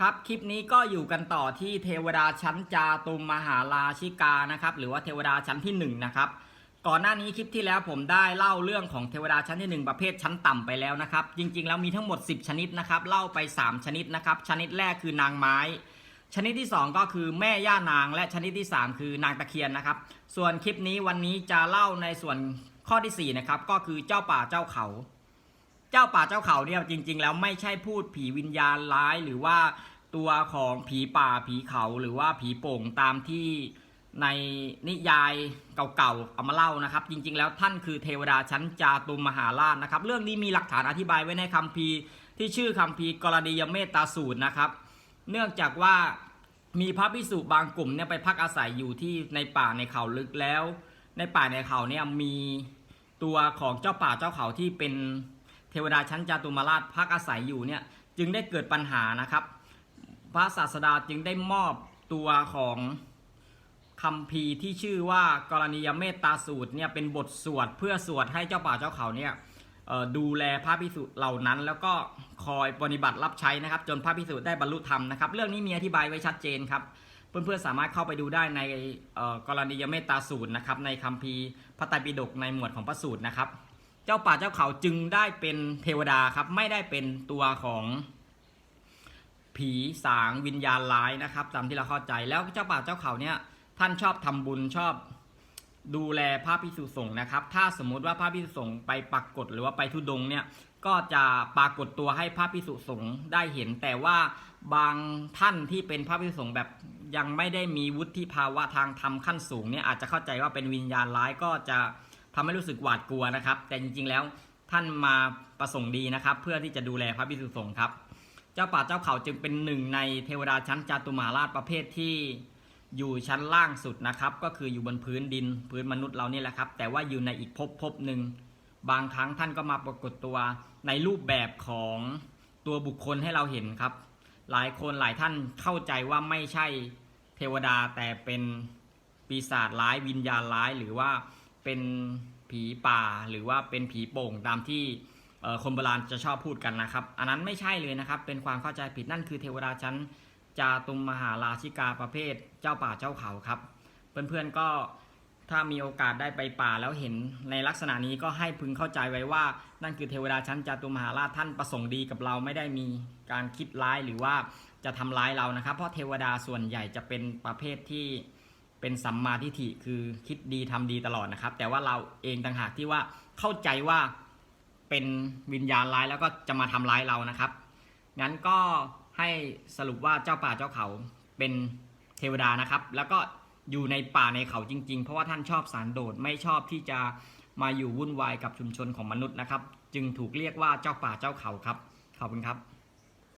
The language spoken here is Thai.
ครับคลิปนี้ก็อยู่กันต่อที่เทวดาชั้นจาตุมมหาราชิกานะครับ หรือว่าเทวดาชั้นที่หนึ่งนะครับก่อนหน้านี้คลิปที่แล้วผมได้เล่าเรื่องของเทวดาชั้นที่หนึ่งประเภทชั้นต่ำไปแล้วนะครับ จริงๆ แล้วมีทั้งหมด 10 ชนิดนะครับ เล่าไป 3 ชนิดนะครับ ชนิดแรกคือนางไม้ ชนิดที่ 2 ก็คือแม่ย่านาง และชนิดที่ 3 คือนางตะเคียนนะครับ ส่วนคลิปนี้วันนี้จะเล่าในส่วนข้อที่4นะครับก็คือเจ้าป่าเจ้าเขา เจ้าป่าเจ้าเขาเนี่ยจริง ๆ แล้วไม่ใช่พูดผีวิญญาณร้ายหรือว่าตัวของผีป่าผีเขาหรือว่าผีโป่งตามที่ในนิยายเก่าๆเอามาเล่านะครับ จริงๆ แล้วท่านคือเทวดาชั้นจาตุมมหาราชนะครับ เรื่องนี้มีหลักฐานอธิบายไว้ในคัมภีร์ ที่ชื่อคัมภีร์กรณียเมตตาสูตรนะครับ เนื่องจากว่ามีพระภิกษุบางกลุ่มเนี่ยไปพักอาศัยอยู่ที่ในป่าในเขาลึกแล้ว ในป่าในเขาเนี่ยมีตัวของเจ้าป่าเจ้าเขาที่เป็น เทวดาชั้นจาตุมาราชพักอาศัยอยู่เนี่ยจึงได้เกิดปัญหานะครับ พระศาสดาจึงได้มอบตัวของคำพีที่ชื่อว่ากรณียเมตตาสูตรเนี่ยเป็นบทสวดเพื่อสวดให้เจ้าป่าเจ้าเขาเนี่ยดูแลพระภิกษุเหล่านั้น แล้วก็คอยปฏิบัติรับใช้นะครับ จนพระภิกษุได้บรรลุธรรมนะครับ เรื่องนี้มีอธิบายไว้ชัดเจนครับ เพื่อนๆสามารถเข้าไปดูได้ในกรณียเมตตาสูตรนะครับในคัมภีพระไตรปิฎกในหมวดของพระสูตรนะครับ เจ้าป่าเจ้าเขาจึงได้เป็นเทวดาครับ ไม่ได้เป็นตัวของผีสางวิญญาณร้ายนะครับตามที่เราเข้าใจแล้วเจ้าป่าเจ้าเขาเนี่ยท่านชอบทำบุญชอบดูแลพระพิสุสงฆ์นะครับ ถ้าสมมุติว่าพระพิสุสงฆ์ไปปักกฎหรือว่าไปทุดงเนี่ยก็จะปรากฏตัวให้พระพิสุสงฆ์ได้เห็น แต่ว่าบางท่านที่เป็นพระพิสุสงฆ์แบบยังไม่ได้มีวุฒิภาวะทางธรรมขั้นสูงเนี่ยอาจจะเข้าใจว่าเป็นวิญญาณร้ายก็จะ ทำให้รู้สึกหวาดกลัวนะครับ แต่จริงๆแล้วท่านมาประสงค์ดีนะครับ เพื่อที่จะดูแลพระพิสุสงฆ์ครับ เจ้าป่าเจ้าเขาจึงเป็นหนึ่งในเทวดาชั้นจาตุมาราชประเภทที่อยู่ชั้นล่างสุดนะครับ ก็คืออยู่บนพื้นดินพื้นมนุษย์เรานี่แหละครับ แต่ว่าอยู่ในอีกภพภพหนึ่งบางครั้งท่านก็มาปรากฏตัวในรูปแบบของตัวบุคคลให้เราเห็นครับ หลายคนหลายท่านเข้าใจว่าไม่ใช่เทวดาแต่เป็นปีศาจร้ายวิญญาณร้ายหรือว่า เป็นผีป่าหรือว่าเป็นผีโป่งตามที่คนโบราณจะชอบพูดกันนะครับ อันนั้นไม่ใช่เลยนะครับ เป็นความเข้าใจผิดนั่นคือเทวดาชั้นจาตุมมหาราชิกาประเภทเจ้าป่าเจ้าเขาครับ เพื่อนๆก็ถ้ามีโอกาสได้ไปป่าแล้วเห็นในลักษณะนี้ก็ให้พึงเข้าใจไว้ว่า นั่นคือเทวดาชั้นจาตุมหาราชท่านประสงค์ดีกับเราไม่ได้มีการคิดร้ายหรือว่าจะทำร้ายเรานะครับ เพราะเทวดาส่วนใหญ่จะเป็นประเภทที่ เป็นสัมมาทิฏฐิคือคิดดีทำดีตลอดนะครับ แต่ว่าเราเองต่างหากที่ว่าเข้าใจว่าเป็นวิญญาณร้ายแล้วก็จะมาทำร้ายเรานะครับงั้นก็ให้สรุปว่าเจ้าป่าเจ้าเขาเป็นเทวดานะครับ แล้วก็อยู่ในป่าในเขาจริง ๆ เพราะว่าท่านชอบสารโดดไม่ชอบที่จะมาอยู่วุ่นวายกับชุมชนของมนุษย์นะครับ จึงถูกเรียกว่าเจ้าป่าเจ้าเขาครับขอบคุณครับ